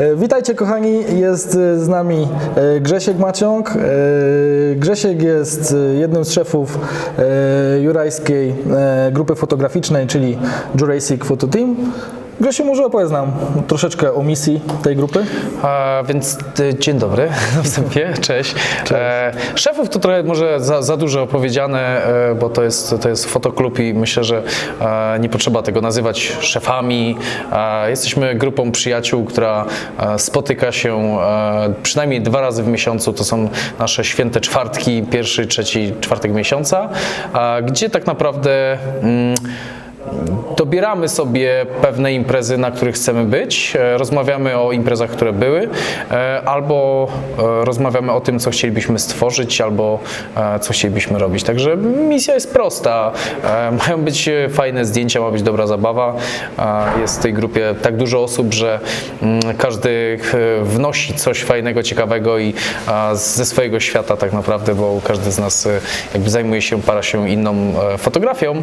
E, Witajcie kochani, jest e, z nami e, Grzesiek Maciąg. Grzesiek jest jednym z szefów jurajskiej grupy fotograficznej, czyli Jurassic Photo Team. Grzesiu, może opowiedz nam troszeczkę o misji tej grupy? A, więc y, dzień dobry na wstępie, cześć. E, szefów to trochę może za, za dużo opowiedziane, e, bo to jest, to jest fotoklub i myślę, że e, nie potrzeba tego nazywać szefami. E, jesteśmy grupą przyjaciół, która e, spotyka się e, przynajmniej dwa razy w miesiącu. To są nasze święte czwartki, pierwszy, trzeci czwartek miesiąca, e, gdzie tak naprawdę. Mm, Dobieramy sobie pewne imprezy, na których chcemy być, e, rozmawiamy o imprezach, które były, e, albo e, rozmawiamy o tym, co chcielibyśmy stworzyć, albo co chcielibyśmy robić. Także misja jest prosta. Mają być fajne zdjęcia, ma być dobra zabawa. Jest w tej grupie tak dużo osób, że mm, każdy wnosi coś fajnego, ciekawego i ze swojego świata tak naprawdę, bo każdy z nas jakby zajmuje się, para się inną fotografią.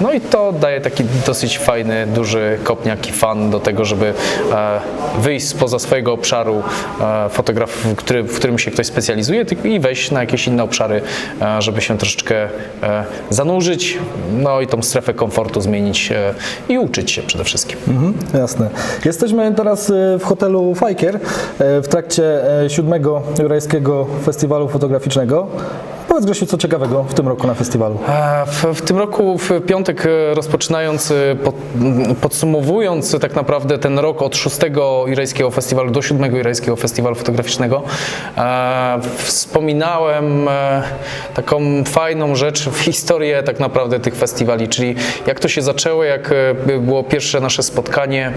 No i to daje taki dosyć fajny, duży kopniak i fan do tego, żeby e, wyjść spoza swojego obszaru e, fotograf, który, w którym się ktoś specjalizuje i wejść na jakieś inne obszary, e, żeby się troszeczkę zanurzyć, no i tą strefę komfortu zmienić i uczyć się przede wszystkim. Mhm, jasne. Jesteśmy teraz w hotelu Fajkier w trakcie siódmego Jurajskiego Festiwalu Fotograficznego. Powiedz Grzesiu, co ciekawego w tym roku na festiwalu? W, w tym roku, w piątek, e, rozpoczynając, e, pod, podsumowując tak naprawdę ten rok od 6 Jurajskiego Festiwalu do 7 Jurajskiego Festiwalu Fotograficznego, e, wspominałem e, taką fajną rzecz w historię tak naprawdę tych festiwali, czyli jak to się zaczęło, jak e, było pierwsze nasze spotkanie,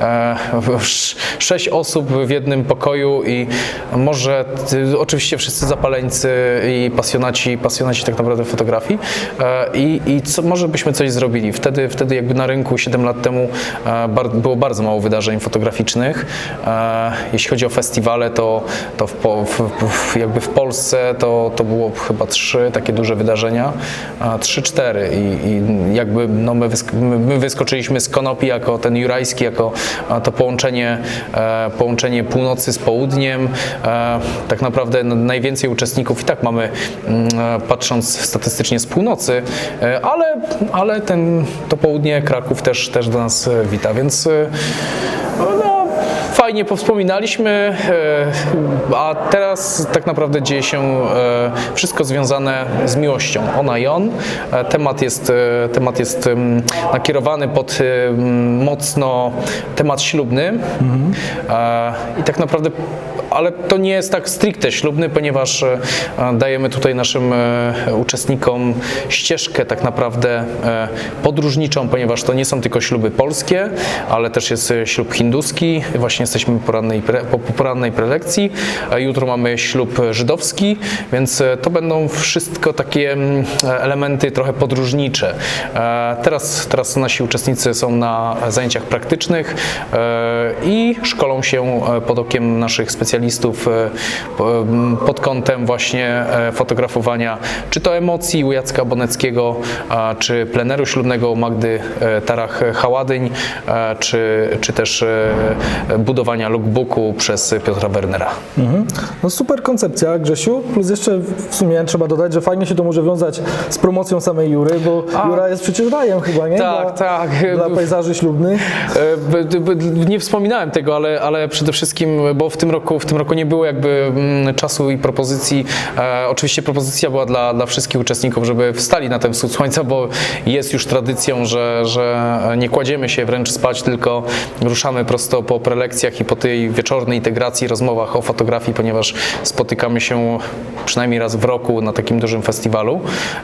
e, sz- sześć osób w jednym pokoju i może oczywiście wszyscy zapaleńcy i pasjonaci, pasjonaci tak naprawdę fotografii e, i, i co, może byśmy coś zrobili. Wtedy, wtedy jakby na rynku 7 lat temu e, było bardzo mało wydarzeń fotograficznych. E, Jeśli chodzi o festiwale, to, to w, w, jakby w Polsce to, to było chyba trzy takie duże wydarzenia, trzy, cztery i, i jakby no my, my- my wyskoczyliśmy z Konopi jako ten jurajski, jako to połączenie, połączenie północy z południem. Tak naprawdę n- najwięcej uczestników i tak mamy, mm, patrząc statystycznie z północy, e, ale, ale ten, to południe Kraków też, też do nas e, wita, więc e, no, fajnie powspominaliśmy, e, a teraz tak naprawdę dzieje się e, wszystko związane z miłością. Ona i on. E, Temat jest, e, temat jest nakierowany pod e, mocno temat ślubny E, i tak naprawdę ale to nie jest tak stricte ślubny, ponieważ e, dajemy tutaj naszym e, uczestnikom ścieżkę tak naprawdę e, podróżniczą, ponieważ to nie są tylko śluby polskie, ale też jest ślub hinduski. Właśnie jesteśmy po porannej, po po porannej prelekcji. Jutro mamy ślub żydowski, więc to będą wszystko takie mm, elementy trochę podróżnicze. Teraz, teraz nasi uczestnicy są na zajęciach praktycznych i szkolą się pod okiem naszych specjalistów e, po- m, pod kątem właśnie e, fotografowania, czy to emocji u Jacka Boneckiego, czy pleneru ślubnego u Magdy e, Tarach-Haładyń, e, czy, czy też e, budowania lookbooku przez Piotra Wernera. Mhm. No super koncepcja, Grzesiu. Plus jeszcze w sumie trzeba dodać, że fajnie się to może wiązać z promocją samej Jury, bo A. Jura jest przecież rajem chyba, nie? Tak, dla, tak. Dla pejzaży ślubnych. E, Nie wspominałem tego, ale, ale przede wszystkim, bo w tym roku, w tym roku nie było jakby mm, czasu i propozycji. E, oczywiście propozycja była dla, dla wszystkich uczestników, żeby wstali na ten wschód słońca, bo jest już tradycją, że, że nie kładziemy się wręcz spać, tylko ruszamy prosto po prelekcjach i po tej wieczornej integracji, rozmowach o fotografii, ponieważ spotykamy się przynajmniej raz w roku na takim dużym festiwalu.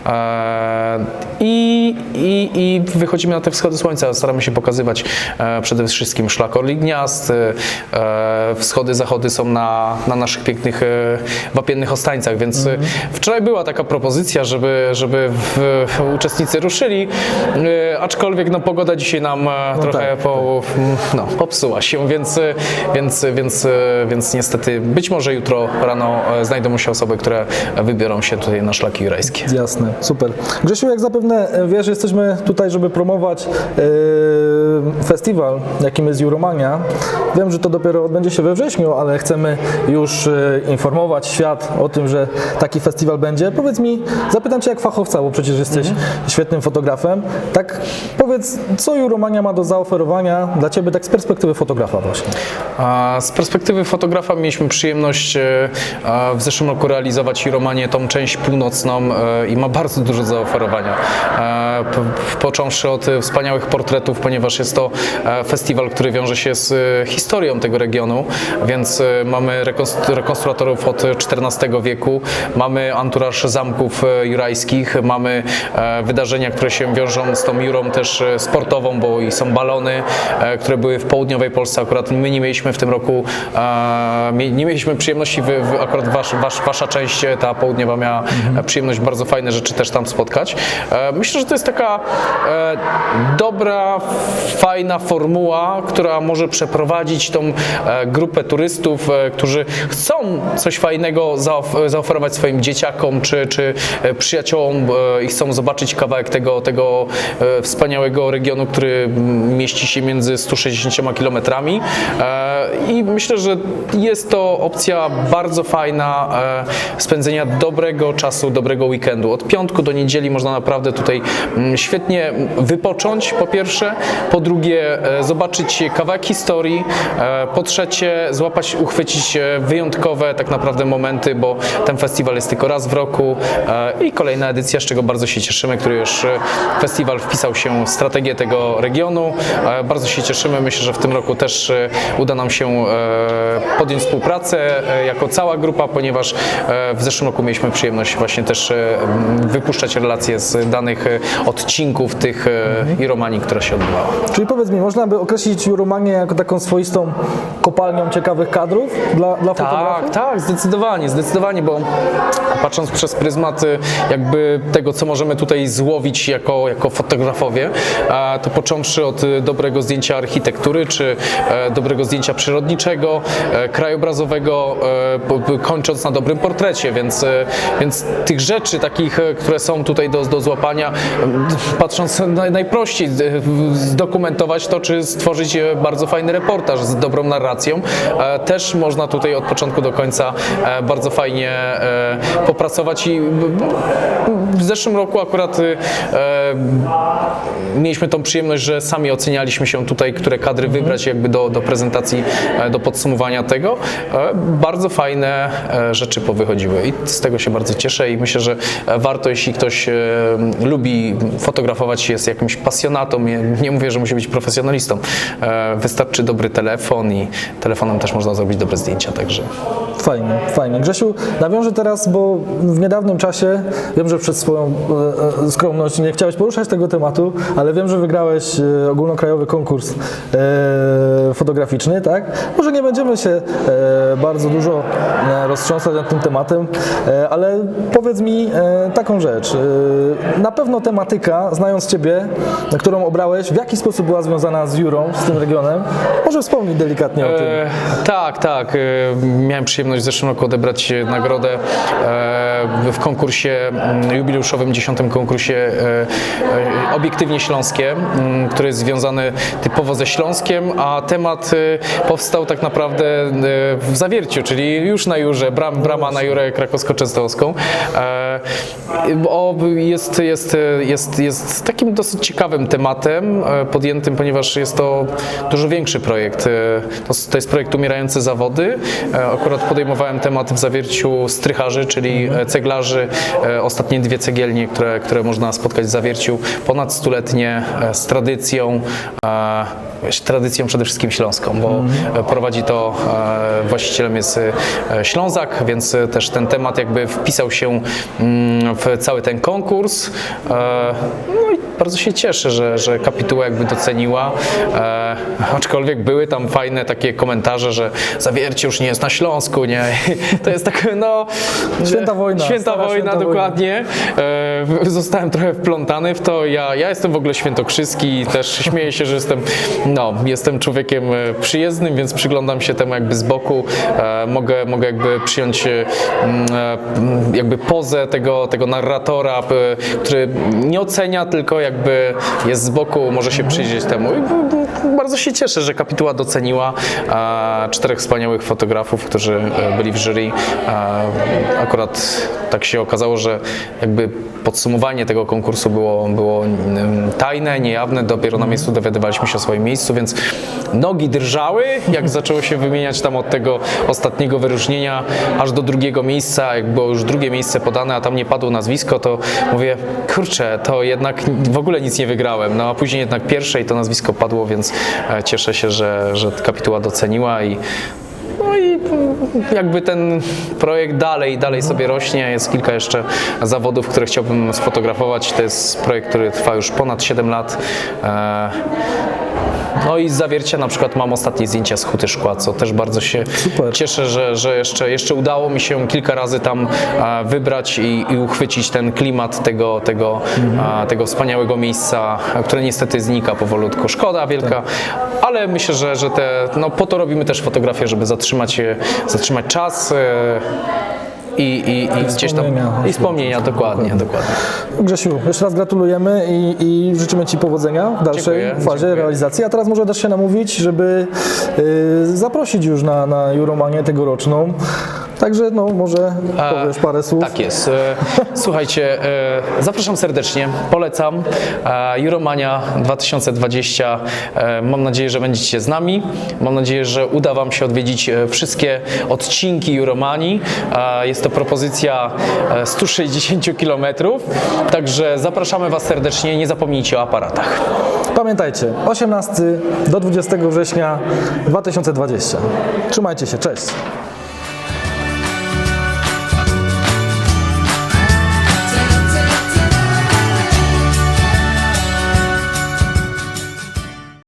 E, I, i, i wychodzimy na te wschody słońca, staramy się pokazywać e, przede wszystkim szlak Orli Gniazd, e, wschody, zachody są na, na naszych pięknych e, wapiennych Ostańcach, więc e, wczoraj była taka propozycja, żeby, żeby w, uczestnicy ruszyli, e, aczkolwiek no, pogoda dzisiaj nam e, trochę tak, po, no, popsuła się, więc, więc, więc, więc niestety być może jutro rano znajdą się osoby, które wybiorą się tutaj na szlaki jurajskie. Jasne, super. Grzesiu, jak zapewne wiesz, jesteśmy tutaj, żeby promować e, festiwal, jakim jest Euromania. Wiem, że to dopiero odbędzie się we wrześniu, ale chcemy już e, informować świat o tym, że taki festiwal będzie. Powiedz mi, zapytam Cię jak fachowca, bo przecież jesteś świetnym fotografem. Tak powiedz, co Euromania ma do zaoferowania dla Ciebie tak z perspektywy fotografa właśnie? A Z perspektywy fotografa mieliśmy przyjemność e, w zeszłym roku realizować Iromanię, tą część północną e, i ma bardzo dużo zaoferowania. E, po- Począwszy od wspaniałych portretów, ponieważ jest to festiwal, który wiąże się z historią tego regionu, więc mamy rekonstru- rekonstruatorów od XIV wieku, mamy anturaż zamków jurajskich, mamy wydarzenia, które się wiążą z tą jurą też sportową, bo i są balony, e, które były w południowej Polsce. Akurat my nie mieliśmy w tym roku, e, nie mieliśmy przyjemności, wy, akurat wasz, wasz, wasza część, e, ta południowa miała e, przyjemność bardzo fajne rzeczy też tam spotkać. Myślę, że to jest taka dobra, fajna formuła, która może przeprowadzić tą grupę turystów, którzy chcą coś fajnego zaof- zaoferować swoim dzieciakom czy, czy przyjaciołom i chcą zobaczyć kawałek tego, tego e, regionu, który mieści się między 160 kilometrami. E, I myślę, że jest to opcja bardzo fajna e, spędzenia dobrego czasu, dobrego weekendu. Od piątku do niedzieli można naprawdę tutaj mm, świetnie wypocząć, po pierwsze, po drugie e, zobaczyć kawałek historii, po trzecie złapać, uchwycić wyjątkowe tak naprawdę momenty, bo ten festiwal jest tylko raz w roku i kolejna edycja, z czego bardzo się cieszymy, który już festiwal wpisał się w strategię tego regionu. E, Bardzo się cieszymy, myślę, że w tym roku też e, uda nam się e, podjąć współpracę jako cała grupa, ponieważ w zeszłym roku mieliśmy przyjemność właśnie też wypuszczać relacje z danych odcinków tych e, Iromanii, która się odbywała. Czyli powiedz mi, można by określić Euromanię jako taką swoistą kopalnią ciekawych kadrów dla, dla fotografów? Tak, tak, zdecydowanie, zdecydowanie, bo patrząc przez pryzmat jakby tego, co możemy tutaj złowić jako, jako fotografowie, to począwszy od y, dobrego zdjęcia architektury, czy e, dobrego zdjęcia przyrodniczego, e, krajobrazowego, e, kończąc na dobrym portrecie, więc, e, więc tych rzeczy takich, e, które są tutaj do, do złapania, patrząc naj, najprościej, e, zdokumentować to, czy stworzyć e, bardzo fajny reportaż z dobrą narracją, e, też można tutaj od początku do końca e, bardzo fajnie e, popracować i w zeszłym roku akurat e, mieliśmy tą przyjemność, że sami ocenialiśmy się tutaj, które kadry wybrać jakby do, do prezentacji, e, do podsumowania tego. E, Bardzo fajne e, rzeczy powychodziły i z tego się bardzo cieszę i myślę, że warto, jeśli ktoś lubi fotografować, jest jakimś pasjonatą, nie, mówię, że musi być profesjonalistą, wystarczy dobry telefon i telefonem też można zrobić dobre zdjęcia, także Fajnie, fajnie. Grzesiu, nawiążę teraz, bo w niedawnym czasie, wiem, że przez swoją skromność nie chciałeś poruszać tego tematu, ale wiem, że wygrałeś e, ogólnokrajowy konkurs e, fotograficzny, tak? Może nie będziemy się e, bardzo dużo roztrząsać nad tym tematem, ale powiedz mi taką rzecz. Na pewno tematyka, znając Ciebie, którą obrałeś, w jaki sposób była związana z Jurą, z tym regionem? Może wspomnij delikatnie o tym. E, tak, tak. Miałem przyjemność w zeszłym roku odebrać nagrodę w konkursie mm, jubileuszowym, dziesiątym konkursie Obiektywnie Śląskie, mm, który jest związany typowo ze Śląskiem, a temat e, powstał tak naprawdę e, w Zawierciu, czyli już na Jurze, bram, brama na Jurę krakowsko-częstochowską. E, jest, jest, jest, jest takim dosyć ciekawym tematem e, podjętym, ponieważ jest to dużo większy projekt. E, To, jest projekt Umierające Zawody. Akurat podejmowałem temat w zawierciu strycharzy, czyli ceglarzy. Ostatnie dwie cegielnie, które, które można spotkać w zawierciu, ponad stuletnie, e, z tradycją, e, tradycją przede wszystkim śląską, bo e, prowadzi to, e, właścicielem jest Ślązak, więc też ten temat jakby wpisał się mm, w cały ten konkurs. E, bardzo się cieszę, że, że kapituła jakby doceniła, e, aczkolwiek były tam fajne takie komentarze, że zawiercie już nie jest na Śląsku, nie? To jest tak, no... Święta wojna, Święta wojna, święta dokładnie. E, zostałem trochę wplątany w to. Ja, ja jestem w ogóle świętokrzyski i też śmieję się, że jestem, no, jestem człowiekiem e, przyjezdnym, więc przyglądam się temu jakby z boku. E, mogę, mogę jakby przyjąć e, e, jakby pozę tego, tego narratora, p- który nie ocenia, tylko jakby jest z boku, może się przyjrzeć temu. I bardzo się cieszę, że kapituła doceniła e, czterech wspaniałych fotografów, którzy e, byli w jury. E, akurat tak się okazało, że jakby podsumowanie tego konkursu było, było mm, tajne, niejawne, dopiero na miejscu dowiadywaliśmy się o swoim miejscu, więc nogi drżały, jak zaczęło się wymieniać tam od tego ostatniego wyróżnienia aż do drugiego miejsca, jak było już drugie miejsce podane, a tam nie padło nazwisko, to mówię, kurczę, to jednak w ogóle nic nie wygrałem, no a później jednak pierwsze i to nazwisko padło, więc cieszę się, że, że kapituła doceniła i no i jakby ten projekt dalej, dalej sobie rośnie. Jest kilka jeszcze zawodów, które chciałbym sfotografować. To jest projekt, który trwa już ponad 7 lat. E, No i z zawiercia na przykład mam ostatnie zdjęcia z Huty Szkła, co też bardzo się Super. cieszę, że, że jeszcze, jeszcze udało mi się kilka razy tam e, wybrać i, i uchwycić ten klimat tego, tego, e, tego wspaniałego miejsca, e, które niestety znika powolutku. Szkoda wielka, ale myślę, że, że te, no, po to robimy też fotografię, żeby zatrzymać, zatrzymać czas. I, i, i gdzieś tam. wspomnienia. I wspomnienia, dokładnie, dokładnie. Grzesiu, jeszcze raz gratulujemy i, i życzymy Ci powodzenia w dalszej Dziękuję, fazie dziękuję. realizacji. A teraz może dasz się namówić, żeby y, zaprosić już na, na Euromanię tegoroczną. Także no, może powiesz parę słów. Tak jest. E, Słuchajcie, e, zapraszam serdecznie, polecam. E, Euromania 2020. E, Mam nadzieję, że będziecie z nami. Mam nadzieję, że uda Wam się odwiedzić e, wszystkie odcinki Euromanii. E, Jest to propozycja e, 160 km, także zapraszamy Was serdecznie. Nie zapomnijcie o aparatach. Pamiętajcie, 18 do 20 września 2020. Trzymajcie się, cześć.